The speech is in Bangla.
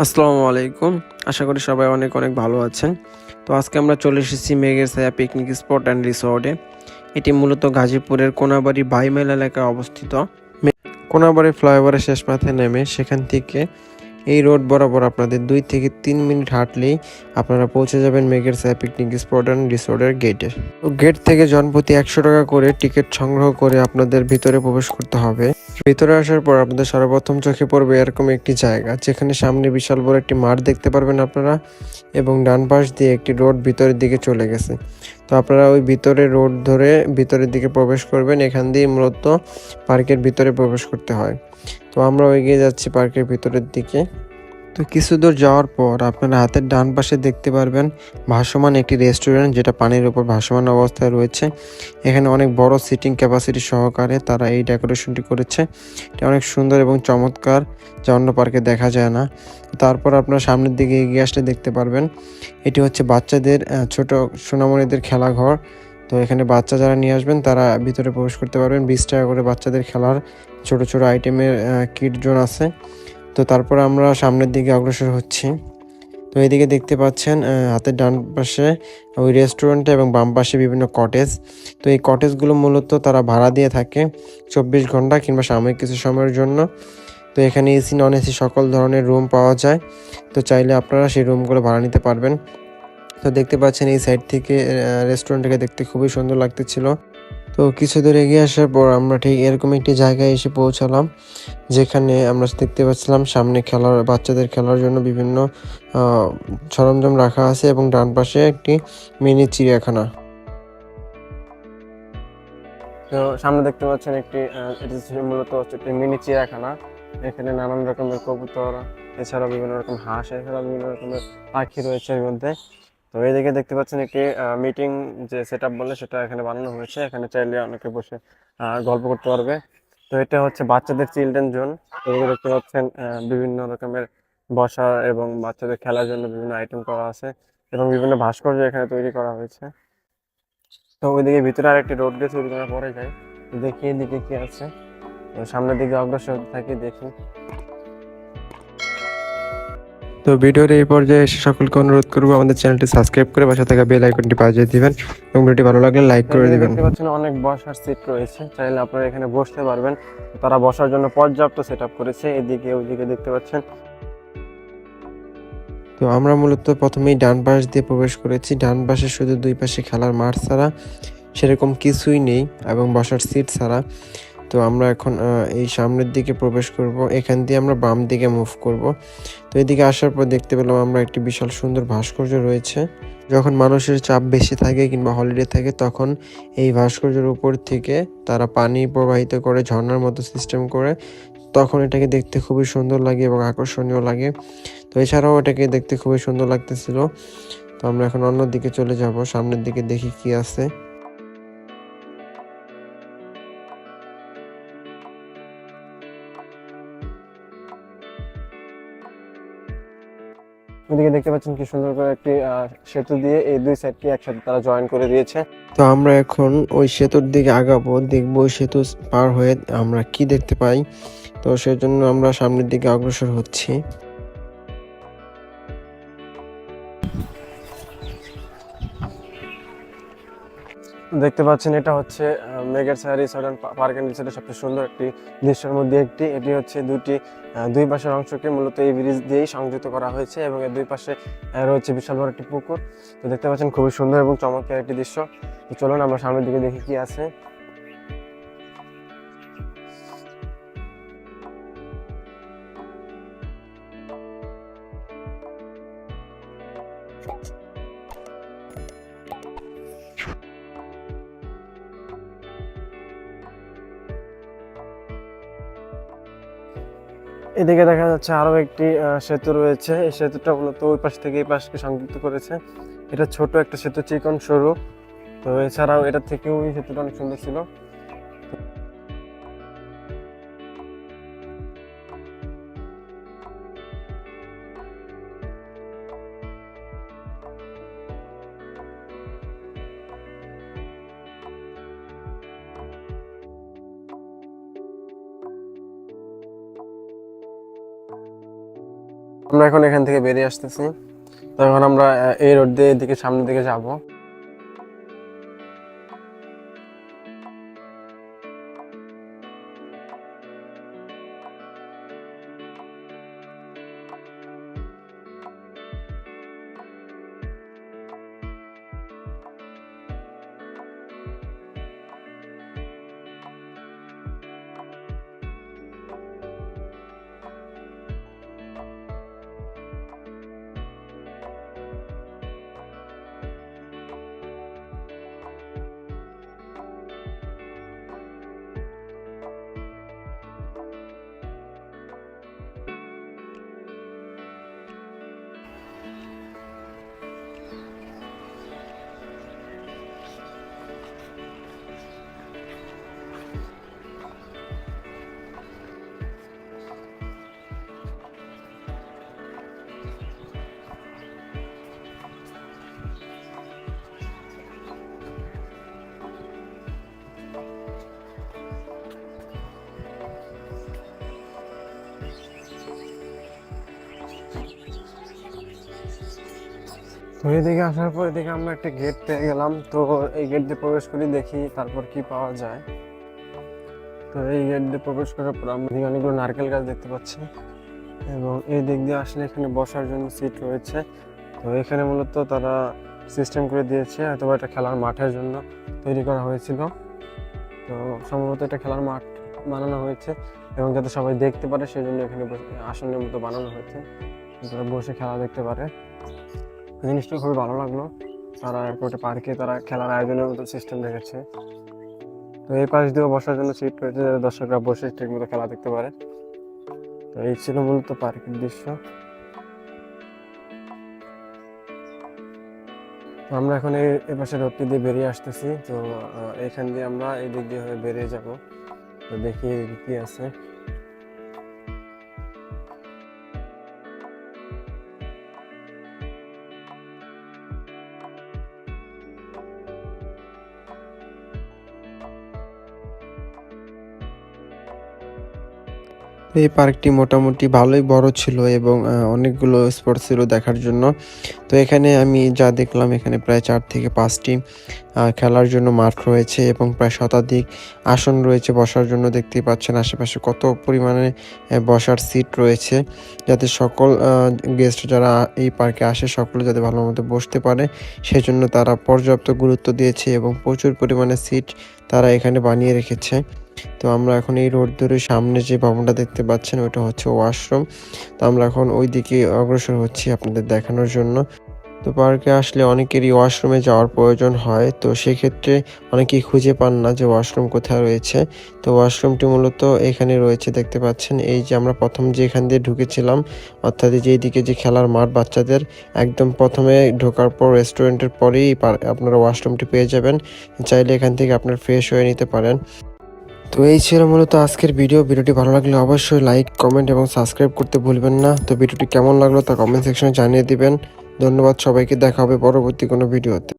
আসসালামু আলাইকুম। আশা করি সবাই অনেক অনেক ভালো আছেন। তো আজকে আমরা চলে এসেছি মেঘের ছায়া পিকনিক স্পট অ্যান্ড রিসোর্টে এটি মূলত গাজীপুরের কোনাবাড়ি বাইমেল এলাকায় অবস্থিত। কোনাবাড়ি ফ্লাইওভারের শেষ মাথায় নেমে সেখান থেকে এই রোড বরাবর আপনাদের দুই থেকে তিন মিনিট হাঁটলেই আপনারা পৌঁছে যাবেন মেঘের ছায়া পিকনিক স্পট অ্যান্ড রিসোর্টের গেটে তো গেট থেকে জনপ্রতি একশো টাকা করে টিকিট সংগ্রহ করে আপনাদের ভিতরে প্রবেশ করতে হবে। ভিতরে আসার পর আপনাদের সর্বপ্রথম চোখে পড়বে এরকম একটি জায়গা, যেখানে সামনে বিশাল বড় একটি মাঠ দেখতে পারবেন আপনারা এবং ডান পাশ দিয়ে একটি রোড ভিতরের দিকে চলে গেছে। তো আপনারা ওই ভিতরে রোড ধরে ভিতরের দিকে প্রবেশ করবেন, এখান দিয়ে মূলত পার্কের ভিতরে প্রবেশ করতে হয়। তো আমরা এগিয়ে যাচ্ছি পার্কের ভিতরের দিকে। তো কিছু দূর যাওয়ার পর আপনারা হাতের ডান পাশে দেখতে পারবেন ভাসমান একটি রেস্টুরেন্ট, যেটা পানির উপর ভাসমান অবস্থায় রয়েছে। এখানে অনেক বড় সিটিং ক্যাপাসিটি সহকারে তারা এই ডেকোরেশনটি করেছে। এটা অনেক সুন্দর এবং চমৎকার, যা অন্য পার্কে দেখা যায় না। তারপর আপনার সামনের দিকে এগিয়ে আসলে দেখতে পারবেন, এটি হচ্ছে বাচ্চাদের ছোট সোনামণিদের খেলাঘর। তো এখানে বাচ্চা যারা নিয়ে আসবেন, তারা ভিতরে প্রবেশ করতে পারবেন। বিশ টাকা করে বাচ্চাদের খেলার ছোট ছোট আইটেমের কিট জোন আছে। তো তারপর আমরা সামনের দিকে অগ্রসর হচ্ছি। তো এদিকে দেখতে পাচ্ছেন হাতের ডান পাশে ওই রেস্টুরেন্ট এবং বাম পাশে বিভিন্ন কটেজ তো এই কটেজগুলো মূলত তারা ভাড়া দিয়ে থাকে চব্বিশ ঘণ্টা কিংবা সাময়িক কিছু সময়ের জন্য। তো এখানে এসি নন এসি সকল ধরনের রুম পাওয়া যায়। তো চাইলে আপনারা সেই রুমগুলো ভাড়া নিতে পারবেন। তো দেখতে পাচ্ছেন এই সাইড থেকে রেস্টুরেন্টটাকে দেখতে খুবই সুন্দর লাগতেছিল। তো কিছু দূর এগিয়ে আসার পর আমরা ঠিক এরকম একটি জায়গায় এসে পৌঁছালাম, যেখানে আমরা দেখতে পাচ্ছিলাম সামনে খেলার, বাচ্চাদের খেলার জন্য বিভিন্ন সরঞ্জাম রাখা আছে এবং ডান পাশে একটি মিনি চিড়িয়াখানা। তো সামনে দেখতে পাচ্ছেন একটি মূলত হচ্ছে একটি মিনি চিড়িয়াখানা। এখানে নানান রকমের কবুতর, এছাড়াও বিভিন্ন রকম হাঁস, এছাড়াও বিভিন্ন রকমের পাখি রয়েছে এর মধ্যে। তো এইদিকে দেখতে পাচ্ছেন একটি মিটিং যে সেট বলে সেটা এখানে বানানো হয়েছে। এখানে চাইলে অনেকে বসে গল্প করতে পারবে। তো এটা হচ্ছে বাচ্চাদের চিলড্রেন জোন এই দেখতে পাচ্ছেন বিভিন্ন রকমের বসা এবং বাচ্চাদের খেলার জন্য বিভিন্ন আইটেম করা আছে এবং বিভিন্ন ভাস্কর্য এখানে তৈরি করা হয়েছে। তো ওইদিকে ভিতরে আর একটি রোড গেছে ওইদিকে আমরা পরে যাই, দেখি এদিকে কি আছে। সামনের দিকে অগ্রসর থাকি, দেখি। তো ভিডিওর এই পর্যায়ে এসে সকলকে অনুরোধ করব আমাদের চ্যানেলটি সাবস্ক্রাইব করে পাশে থাকা বেল আইকনটি বাজিয়ে দিবেন এবং ভিডিওটি ভালো লাগলে লাইক করে দিবেন। দেখতে পাচ্ছেন অনেক বসার সিট রয়েছে চাইলে আপনারা এখানে বসতে পারবেন। তারা বসার জন্য পর্যাপ্ত সেট আপ করেছে এদিকে ওইদিকে দেখতে পাচ্ছেন। তো আমরা মূলত প্রথমেই ডান পাশ দিয়ে প্রবেশ করেছি। ডান পাশে শুধু দুই পাশে খেলার মাঠ ছাড়া সেরকম কিছুই নেই এবং বসার সিট ছাড়া। তো আমরা এখন এই সামনের দিকে প্রবেশ করব। এখান দিয়ে আমরা বাম দিকে মুভ করব। তো এদিকে আসার পর দেখতে পেলাম আমরা একটি বিশাল সুন্দর ভাস্কর্য রয়েছে। যখন মানুষের চাপ বেশি থাকে কিংবা হলিডে থাকে, তখন এই ভাস্কর্যের উপর থেকে তারা পানি প্রবাহিত করে, ঝর্ণার মতো সিস্টেম করে, তখন এটাকে দেখতে খুবই সুন্দর লাগে এবং আকর্ষণীয় লাগে। তো এছাড়াও এটাকে দেখতে খুবই সুন্দর লাগতেছিল। তো আমরা এখন অন্য দিকে চলে যাব। সামনের দিকে দেখি কি আছে। ওদিকে দেখতে পাচ্ছেন কি সুন্দর করে একটি সেতু দিয়ে এই দুই সাইডকে একসাথে তারা জয়েন করে দিয়েছে। তো আমরা এখন ওই সেতুর দিকে আগাবো, দেখব সেতু পার হয়ে আমরা কি দেখতে পাই। তো সেজন্য আমরা সামনের দিকে অগ্রসর হচ্ছি। দেখতে পাচ্ছেন, এটা হচ্ছে মেঘের ছায়া রিসোর্ট পার্ক অ্যান্ড রিসোর্টের সবচেয়ে সুন্দর একটি দৃশ্যের মধ্যে একটি। এটি হচ্ছে দুটি দুই পাশের অংশকে মূলত এই ব্রিজ দিয়েই সংযুক্ত করা হয়েছে এবং এর দুই পাশে রয়েছে বিশাল বড় একটি পুকুর। তো দেখতে পাচ্ছেন, খুবই সুন্দর এবং চমৎকার একটি দৃশ্য। তো চলুন আমরা সামনের দিকে দেখি কি আছে। এদিকে দেখা যাচ্ছে আরও একটি সেতু রয়েছে। এই সেতুটা মূলত ওই পাশ থেকে এই পাশকে সংযুক্ত করেছে। এটা ছোট একটা সেতু, চিকন সরু। তো এছাড়াও এটা থেকেও এই সেতুটা অনেক সুন্দর ছিল। আমরা এখন এখান থেকে বেরিয়ে আসতেছি। তো এখন আমরা এই রোড দিয়ে এদিকে সামনের দিকে যাব। তো এদিকে আসার পর এদিকে আমরা একটা গেট পেয়ে গেলাম। তো এই গেট দিয়ে প্রবেশ করি, দেখি তারপর কি পাওয়া যায়। তো এই গেট দিয়ে প্রবেশ করার পর এদিকে অনেকগুলো নারকেল গাছ দেখতে পাচ্ছি। এবং এই দিক দিয়ে আসলে এখানে বসার জন্য সিট রয়েছে। তো এখানে মূলত তারা সিস্টেম করে দিয়েছে, অথবা এটা খেলার মাঠের জন্য তৈরি করা হয়েছিল। তো সম্ভবত এটা খেলার মাঠ বানানো হয়েছে, এবং যাতে সবাই দেখতে পারে সেই জন্য এখানে আসনের মতো বানানো হয়েছে। তারা বসে খেলা দেখতে পারে। জিনিসটা খুবই ভালো লাগল। তারা এয়ারপোর্টে পার্কে তারা খেলার আয়োজনের মতো সিস্টেম রেখেছে তো এই পাশ দিয়েও বসার জন্য সিট রয়েছে যাতে দর্শকরা বসে ঠিক মতো খেলা দেখতে পারে। তো এই ছিল মূলত পার্কের দৃশ্য। আমরা এখন এই এপাশে পাশে রোডটি দিয়ে বেরিয়ে আসতেছি। তো এখান দিয়ে আমরা এই দিক দিয়ে বেরিয়ে যাব। তো দেখি কি আছে। এই পার্কটি মোটামুটি ভালোই বড় ছিল এবং অনেকগুলো স্পট ছিল দেখার জন্য। তো এখানে আমি যা দেখলাম, এখানে প্রায় চার থেকে পাঁচটি খেলার জন্য মাঠ রয়েছে এবং প্রায় শতাধিক আসন রয়েছে বসার জন্য দেখতেই পাচ্ছেন। আশেপাশে কত পরিমাণে বসার সিট রয়েছে যাতে সকল গেস্ট যারা এই পার্কে আসে সকলে যাতে ভালো মতো বসতে পারে। সেজন্য তারা পর্যাপ্ত গুরুত্ব দিয়েছে এবং প্রচুর পরিমাণে সিট তারা এখানে বানিয়ে রেখেছে। তো আমরা এখন এই রোড ধরে সামনে যে ভবনটা দেখতে পাচ্ছেন, ওটা হচ্ছে ওয়াশরুম। তো আমরা এখন ওই দিকে অগ্রসর হচ্ছি আপনাদের দেখানোর জন্য। তো পার্কে আসলে অনেকেরই ওয়াশরুমে যাওয়ার প্রয়োজন হয়, তো সেক্ষেত্রে অনেকেই খুঁজে পান না যে ওয়াশরুম কোথায় রয়েছে। তো ওয়াশরুমটি মূলত এখানে রয়েছে, দেখতে পাচ্ছেন। এই যে আমরা প্রথম যে এখান দিয়ে ঢুকেছিলাম, অর্থাৎ যে এইদিকে যে খেলার মাঠ বাচ্চাদের, একদম প্রথমে ঢোকার পর রেস্টুরেন্টের পরেই পার- আপনারা ওয়াশরুমটি পেয়ে যাবেন। চাইলে এখান থেকে আপনার ফ্রেশ হয়ে নিতে পারেন। তো এই ছিল মূলত আজকের ভিডিও ভিডিওটি ভালো লাগলে অবশ্যই লাইক কমেন্ট এবং সাবস্ক্রাইব করতে ভুলবেন না। তো ভিডিওটি কেমন লাগল তা কমেন্ট সেকশনে জানিয়ে দিবেন। ধন্যবাদ, সবাইকে দেখা হবে পরবর্তী কোনো ভিডিওতে